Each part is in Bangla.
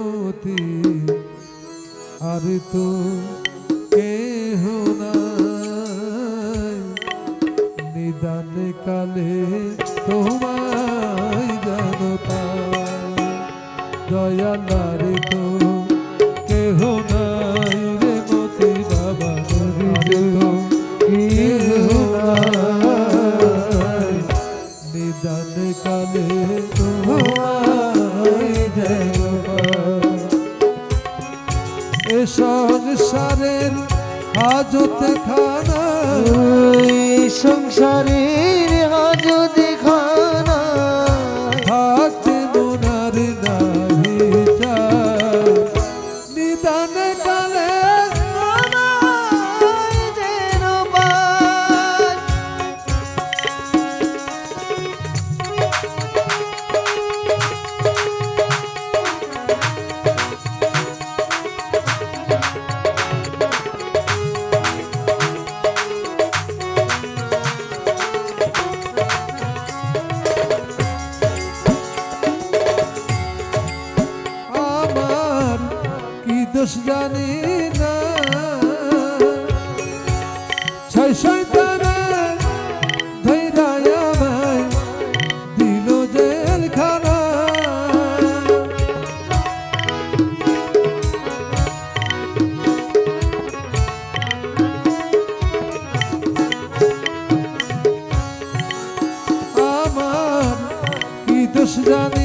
মতি আর তো কেহ নাই। নিদান কালে তোমায় জানো দয়ালার সংসারের হাজতে খানা সংসারের না। ছয় শয়তানে ধৈরায় আমায় দিল জেলখানা। আমার কি দোষ জানি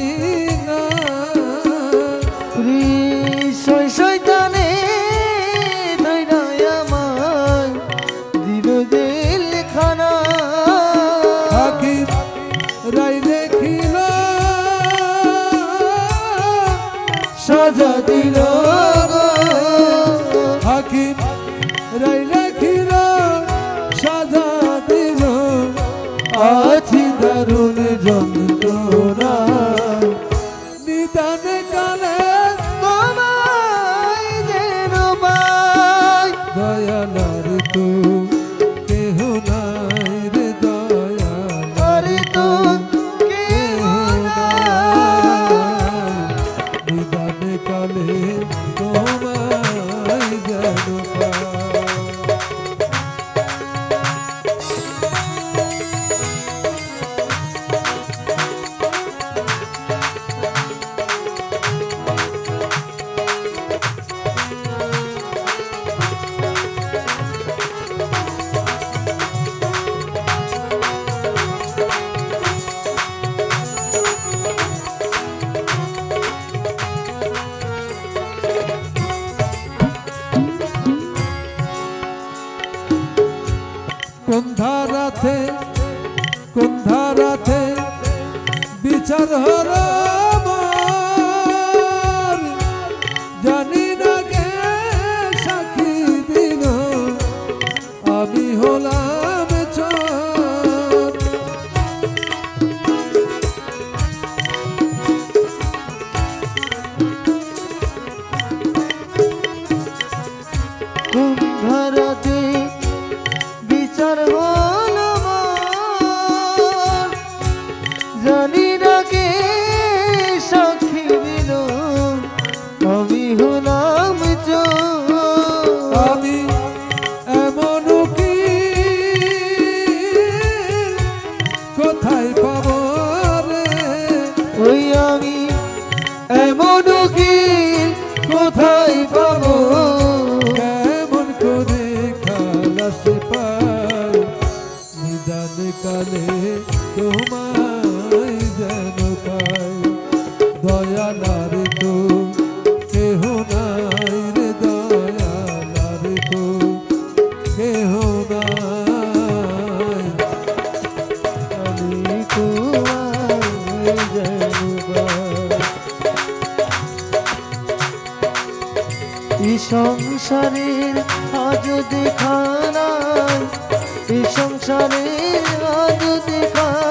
সাজা দিল হাকিম রাই দেখিল সাজা দিল আছি দারুণ যন্ত্রণা কোন ধারাতে কোন ধারাতে বিচার হল আমি হলাম। আমি এমন কি? কোথায় পাবো রে ওই আমি এমন কি? কোথায় পাবো কেমন করে খালাস পাই নিদান কালে তোমায় সংসারের আজ দেখানায়